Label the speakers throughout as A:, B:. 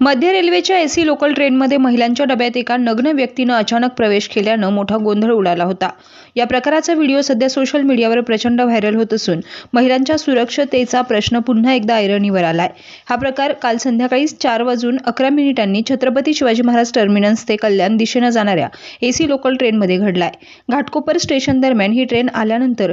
A: मध्य रेल्वेच्या AC local ट्रेनमध्ये महिलांच्या डब्यात एका नग्न व्यक्तीनं अचानक प्रवेश केल्यानं मोठा गोंधळ उडाला होता. या प्रकाराचा व्हिडिओ सध्या सोशल मीडियावर प्रचंड व्हायरल होत असून महिलांच्या सुरक्षतेचा प्रश्न पुन्हा एकदा ऐरणीवर आलाय. हा प्रकार काल संध्याकाळी चार वाजून अकरा मिनिटांनी छत्रपती शिवाजी महाराज टर्मिनस ते कल्याण दिशेनं जाणाऱ्या एसी लोकल ट्रेनमध्ये घडलाय. घाटकोपर स्टेशन दरम्यान ही ट्रेन आल्यानंतर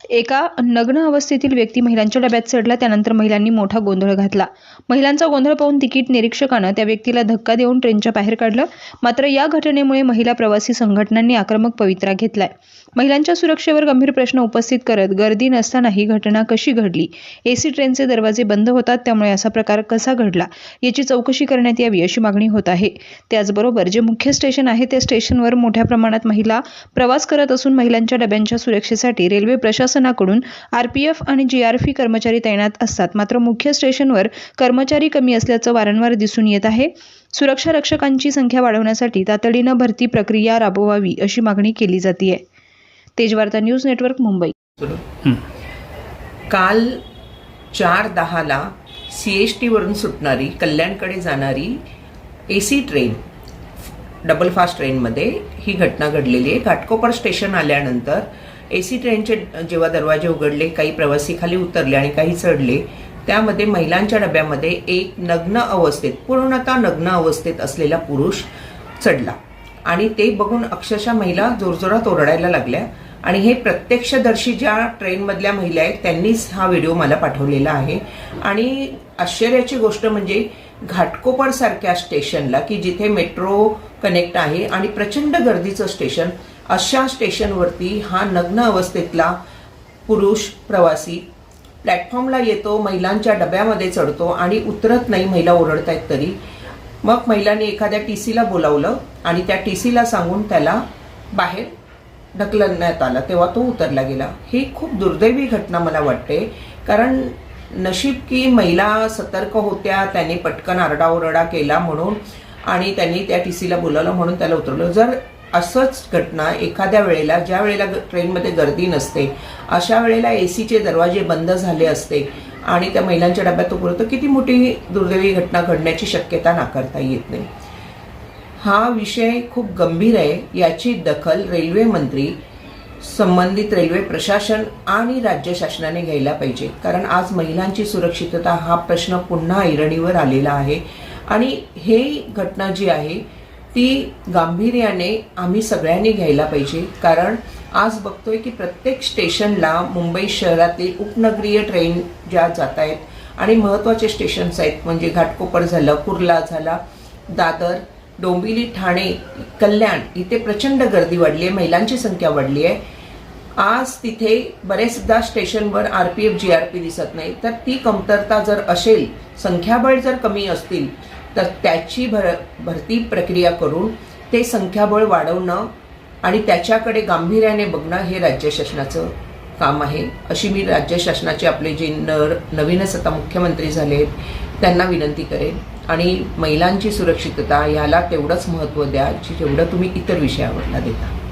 A: एका नग्न अवस्थेतील व्यक्ती महिलांच्या डब्यात चढला त्यानंतर महिलांनी मोठा गोंधळ घातला. महिलांचा गोंधळ पाहून तिकीट निरीक्षकानं त्या व्यक्तीला धक्का देऊन ट्रेनच्या बाहेर काढलं. मात्र या घटनेमुळे महिला प्रवासी संघटनांनी आक्रमक पवित्रा घेतलाय. महिलांच्या सुरक्षेवर गंभीर प्रश्न उपस्थित करत गर्दी नसताना ही घटना कशी घडली? एसी ट्रेनचे दरवाजे बंद होतात त्यामुळे असा प्रकार कसा घडला? याची चौकशी करण्यात यावी अशी मागणी होत आहे. त्याचबरोबर जे मुख्य स्टेशन आहे त्या स्टेशनवर मोठ्या प्रमाणात महिला प्रवास करत असून महिलांच्या डब्यांच्या सुरक्षेसाठी रेल्वे प्रशासनाकडून आरपीएफ आणि जीआरपी कर्मचारी तैनात असतात. मात्र मुख्य स्टेशनवर कर्मचारी कमी असल्याचं वारंवार दिसून येत आहे. सुरक्षा रक्षकांची संख्या वाढवण्यासाठी तातडीनं भरती प्रक्रिया राबवावी अशी मागणी केली जाते तेजवार्ता न्यूज नेटवर्क मुंबई.
B: काल चार दहाला सी एस टीवरून सुटणारी कल्याणकडे जाणारी A C train double fast ट्रेनमध्ये ही घटना घडलेली आहे. घाटकोपर स्टेशन आल्यानंतर ए सी ट्रेनचे जेव्हा दरवाजे उघडले काही प्रवासी खाली उतरले आणि काही चढले त्यामध्ये महिलांच्या डब्यामध्ये एक नग्न अवस्थेत पूर्णतः नग्न अवस्थेत असलेला पुरुष चढला. आणि ते बघून अक्षरशः महिला जोरजोरात ओरडायला लागल्या. आणि हे प्रत्यक्षदर्शी ज्या ट्रेनमधल्या महिला आहेत त्यांनीच हा व्हिडिओ मला पाठवलेला आहे. आणि आश्चर्याची गोष्ट म्हणजे घाटकोपरसारख्या स्टेशनला की जिथे मेट्रो कनेक्ट आहे आणि प्रचंड गर्दीचं स्टेशन अशा स्टेशनवरती हा नग्न अवस्थेतला पुरुष प्रवासी प्लॅटफॉर्मला येतो महिलांच्या डब्यामध्ये चढतो आणि उतरत नाही महिला ओरडत आहेत तरी. मग महिलांनी एखाद्या टी सीला बोलावलं आणि त्या टी सीला सांगून त्याला बाहेर ढकलण्यात आला. तेव्हा तो उतरला गेला. ही खूप दुर्दैवी घटना मला वाटते. कारण नशीब की महिला सतर्क होत्या त्यांनी पटकन आरडाओरडा केला म्हणून आणि त्यांनी त्या टी सीला बोलावलं म्हणून त्याला उतरवलं. जर असंच घटना एखाद्या वेळेला ज्या वेळेला ट्रेनमध्ये गर्दी नसते अशा वेळेला ए सीचे दरवाजे बंद झाले असते आणि त्या महिलांच्या डब्यात उतरतो किती मोठी दुर्दैवी घटना घडण्याची शक्यता नाकारता येत नाही. हा विषय खूप गंभीर आहे याची दखल रेल्वे मंत्री संबंधित रेल्वे प्रशासन आणि राज्य शासनाने घ्यायला पाहिजे. कारण आज महिलांची सुरक्षितता हा प्रश्न पुन्हा ऐरणीवर आलेला आहे. आणि हे घटना जी आहे ती गांभीर्याने आम्ही सगळ्यांनी घ्यायला पाहिजे. कारण आज बघतोय की प्रत्येक स्टेशनला मुंबई शहरातील उपनगरीय ट्रेन ज्या जात आहेत आणि महत्त्वाचे स्टेशन्स आहेत म्हणजे घाटकोपर झालं कुर्ला झाला दादर डोंबिवली ठाणे कल्याण इथे प्रचंड गर्दी वाढली आहे महिलांची संख्या वाढली आहे. आज तिथे बरेचदा स्टेशनवर R P F G R P दिसत नाही. तर ती कमतरता जर असेल संख्याबळ जर कमी असतील तर त्याची भर भरती प्रक्रिया करून ते संख्याबळ वाढवणं आणि त्याच्याकडे गांभीर्याने बघणं हे राज्य शासनाचं काम आहे. अशी मी राज्य शासनाचे आपले जे नर नवीनच आता मुख्यमंत्री झाले आहेत त्यांना विनंती करेन. आणि महिलांची सुरक्षितता याला तेवढंच महत्त्व द्या जेवढं तुम्ही इतर विषयावरला देता.